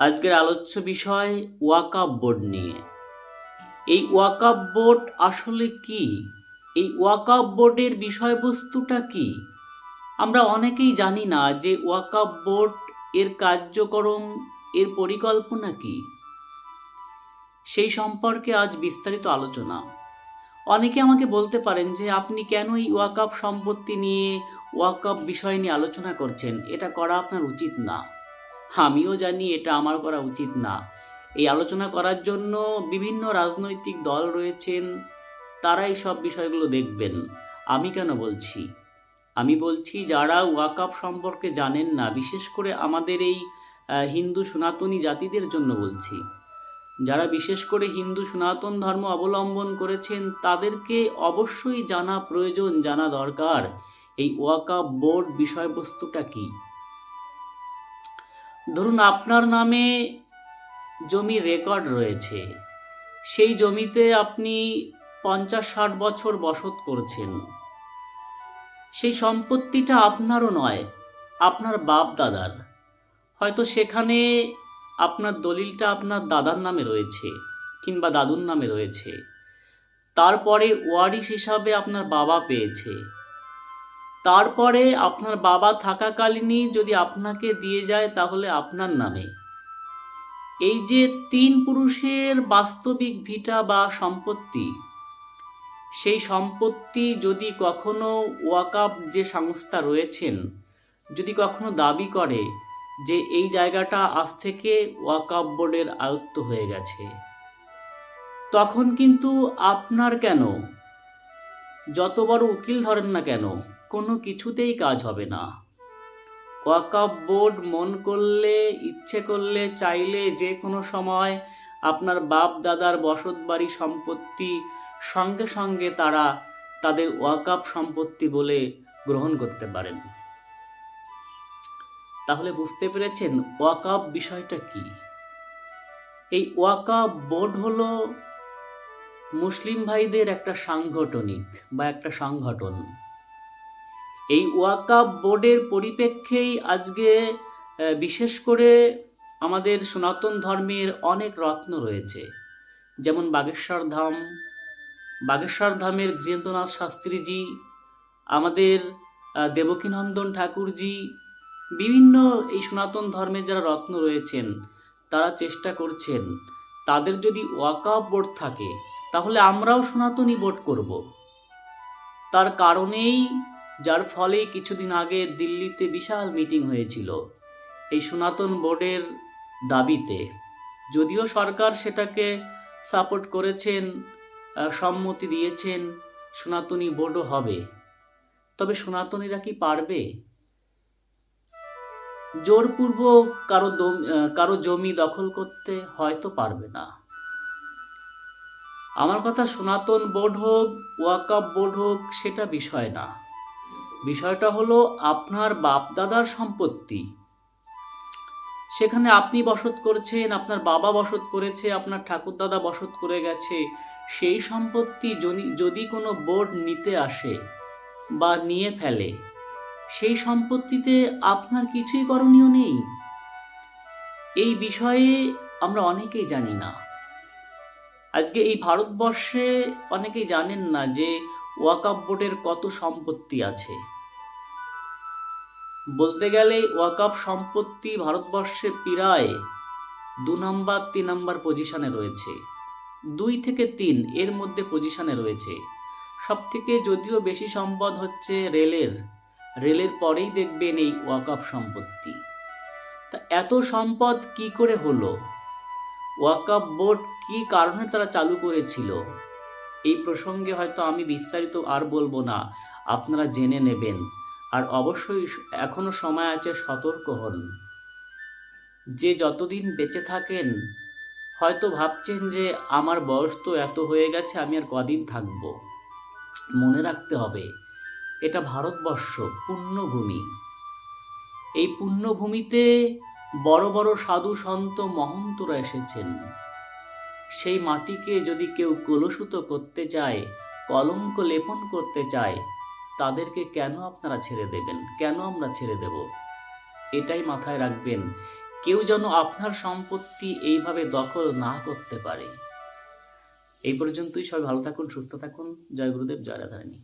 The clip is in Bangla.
আজকের আলোচ্য বিষয় ওয়াকাব বোর্ড নিয়ে। এই ওয়াকাব বোর্ড আসলে কি? এই ওয়াকাব বোর্ডের বিষয়বস্তুটা কি? আমরা অনেকেই জানি না যে ওয়াকাব বোর্ড এর কার্যক্রম, এর পরিকল্পনা কি। সেই সম্পর্কে আজ বিস্তারিত আলোচনা। অনেকে আমাকে বলতে পারেন যে আপনি কেন এই ওয়াকাব সম্পত্তি নিয়ে ওয়াকাব বিষয় নিয়ে আলোচনা করছেন? এটা করা আপনার উচিত না। আমিও জানি এটা আমার করা উচিত না। এই আলোচনা করার জন্য বিভিন্ন রাজনৈতিক দল রয়েছেন, তারাই সব বিষয়গুলো দেখবেন। আমি কেন বলছি? আমি বলছি যারা ওয়াকাব সম্পর্কে জানেন না, বিশেষ করে আমাদের এই হিন্দু সনাতনী জাতিদের জন্য বলছি। যারা বিশেষ করে হিন্দু সনাতন ধর্ম অবলম্বন করেছেন, তাদেরকে অবশ্যই জানা প্রয়োজন, জানা দরকার। এই ওয়াকাব বোর্ড বিষয়বস্তুটা কি? ধরুন আপনার নামে জমি রেকর্ড রয়েছে, সেই জমিতে আপনি পঞ্চাশ ষাট বছর বসত করছেন। সেই সম্পত্তিটা আপনারও নয়, আপনার বাপ দাদার। হয়তো সেখানে আপনার দলিলটা আপনার দাদার নামে রয়েছে কিংবা দাদুর নামে রয়েছে। তারপরে ওয়ারিশ হিসাবে আপনার বাবা পেয়েছে। তারপরে আপনার বাবা থাকাকালীনই যদি আপনাকে দিয়ে যায় তাহলে আপনার নামে। এই যে তিন পুরুষের বাস্তবিক ভিটা বা সম্পত্তি, সেই সম্পত্তি যদি কখনো ওয়াকাব যে সংস্থা রয়েছেন, যদি কখনো দাবি করে যে এই জায়গাটা আজ থেকে ওয়াকাব বোর্ডের আয়ত্ত হয়ে গেছে, তখন কিন্তু আপনার কেন? যত বড় উকিল ধরেন না কেন? কোনো কিছুতেই কাজ হবে না। ওয়াকাব বোর্ড মন করলে, ইচ্ছে করলে, চাইলে যে কোনো সময় আপনার বাপ দাদার বসত বাড়ি সম্পত্তি সঙ্গে সঙ্গে তারা তাদের ওয়াকাব সম্পত্তি বলে গ্রহণ করতে পারেন। তাহলে বুঝতে পেরেছেন ওয়াকাপ বিষয়টা কি? এই ওয়াকাব বোর্ড হলো মুসলিম ভাইদের একটা সাংগঠনিক বা একটা সংগঠন। এই ওয়াকাব বোর্ডের পরিপ্রেক্ষেই আজকে বিশেষ করে আমাদের সনাতন ধর্মের অনেক রত্ন রয়েছে। যেমন বাগেশ্বর ধাম, বাগেশ্বর ধামের ধীরেন্দ্রনাথ শাস্ত্রীজি, আমাদের দেবকীনন্দন ঠাকুরজি, বিভিন্ন এই সনাতন ধর্মের যারা রত্ন রয়েছেন, তারা চেষ্টা করছেন, তাদের যদি ওয়াকাব বোর্ড থাকে, তাহলে আমরাও সনাতনী বোর্ড করব। তার কারণেই যার ফলে কিছুদিন আগে দিল্লিতে বিশাল মিটিং হয়েছিল এই সনাতন বোর্ডের দাবিতে। যদিও সরকার সেটাকে সাপোর্ট করেছেন সম্মতি দিয়েছেন, সনাতনী বোর্ডও হবে। তবে সনাতনীরা কি পারবে? জোরপূর্বক কারও কারও জমি দখল করতে হয়তো পারবে না। আমার কথা সনাতন বোর্ড হোক ওয়াকাব বোর্ড হোক, সেটা বিষয় না। বিষয়টা হলো আপনার বাপদাদার সম্পত্তি। সেখানে আপনি বসত করছেন, আপনার বাবা বসত করেছে, আপনার ঠাকুরদাদা বসত করে গেছে। সেই সম্পত্তি যদি- কোনো বোর্ড নিতে আসে বা নিয়ে ফেলে, সেই সম্পত্তিতে আপনার কিছুই করণীয় নেই। এই বিষয়ে আমরা অনেকেই জানি না। আজকে এই ভারতবর্ষে অনেকেই জানেন না যে ওয়াকাব বোর্ডের কত সম্পত্তি আছে? বলতে গেলে ওয়াকাব সম্পত্তি ভারতবর্ষে প্রায় দু নম্বর, তিন নম্বর পজিশনে রয়েছে। দুই থেকে তিন এর মধ্যে পজিশনে রয়েছে। সব থেকে যদিও বেশি সম্পদ হচ্ছে রেলের। রেলের পরেই দেখবেন এই ওয়াকাব সম্পত্তি। তা এত সম্পদ কি করে হলো? ওয়াকাব বোর্ড কি কারণে তারা চালু করেছিল? এই প্রসঙ্গে হয়তো আমি বিস্তারিত আর বলব না, আপনারা জেনে নেবেন। আর অবশ্যই এখনও সময় আছে, সতর্ক হন। যে যতদিন বেঁচে থাকেন, হয়তো ভাবছেন যে, আমার বয়স তো এত হয়ে গেছে, আমি আর কদিন থাকব। মনে রাখতে হবে, এটা ভারতবর্ষ, পুণ্যভূমি। এই পুণ্যভূমিতে বড় বড় সাধু সন্ত মহন্তরা এসেছেন। সেই মাটিকে যদি কেউ কলুষিত করতে চায়, কলঙ্ক লেপন করতে চায়, তাদেরকে কেন আপনারা ছেড়ে দেবেন? কেন আমরা ছেড়ে দেব? এটাই মাথায় রাখবেন। কেউ যেন আপনার সম্পত্তি এইভাবে দখল না করতে পারে। এই পর্যন্তই। সবাই ভালো থাকুন, সুস্থ থাকুন। জয় গুরুদেব, জয় রাধারানী।